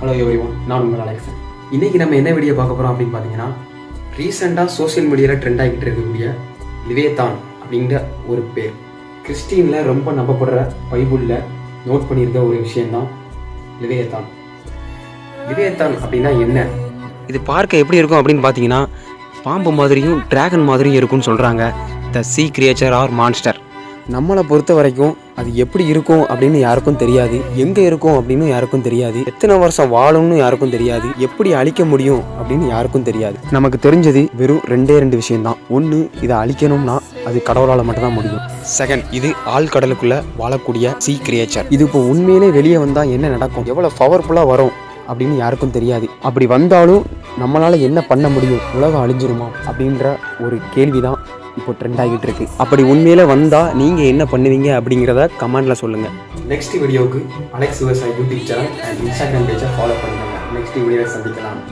Hello every one நான் உங்கள் அலெக்சன் இன்னைக்கு நம்ம என்ன வீடியோ பார்க்க போகிறோம் அப்படின்னு பார்த்தீங்கன்னா ரீசெண்டாக சோஷியல் மீடியாவில் ட்ரெண்ட் ஆகிட்டு இருக்கக்கூடிய லிவேதான் அப்படிங்கிற ஒரு பேர். கிறிஸ்டினில் ரொம்ப நம்பப்படுற பைபிளில் நோட் பண்ணியிருக்க ஒரு விஷயம்தான் லிவேதான் லிவேதான் அப்படின்னா என்ன? இது பார்க்க எப்படி இருக்கும் அப்படின்னு பார்த்தீங்கன்னா பாம்பு மாதிரியும் டிராகன் மாதிரியும் இருக்கும்னு சொல்கிறாங்க the sea creature or monster நம்மளை பொறுத்த வரைக்கும் அது எப்படி இருக்கும் அப்படின்னு யாருக்கும் தெரியாது. எங்கே இருக்கும் அப்படின்னு யாருக்கும் தெரியாது. எத்தனை வருஷம் வாழும்னு யாருக்கும் தெரியாது. எப்படி அழிக்க முடியும் அப்படின்னு யாருக்கும் தெரியாது. நமக்கு தெரிஞ்சது வெறும் ரெண்டே ரெண்டு விஷயம்தான். ஒன்று இதை அழிக்கணும்னா அது கடவுளால் மட்டும்தான் முடியும். செகண்ட் இது ஆழ்கடலுக்குள்ள வாழக்கூடிய சி கிரியேச்சர் இது இப்போ உண்மையிலே வெளியே வந்தால் என்ன நடக்கும்? எவ்வளோ பவர்ஃபுல்லாக வரும் அப்படின்னு யாருக்கும் தெரியாது. அப்படி வந்தாலும் நம்மளால் என்ன பண்ண முடியும்? உலகம் அழிஞ்சிருமா? அப்படின்ற ஒரு கேள்வி தான் இப்போ ட்ரெண்ட் ஆகிட்டு இருக்கு. அப்படி உண்மையில் வந்தால் நீங்கள் என்ன பண்ணுவீங்க அப்படிங்கிறத கமெண்ட்ல சொல்லுங்கள் நெக்ஸ்ட் வீடியோவுக்கு Alex Vivasayi YouTube channel and Instagram பேஜை ஃபாலோ பண்ணுங்கள் நெக்ஸ்ட் வீடியோவை சந்திக்கலாம்.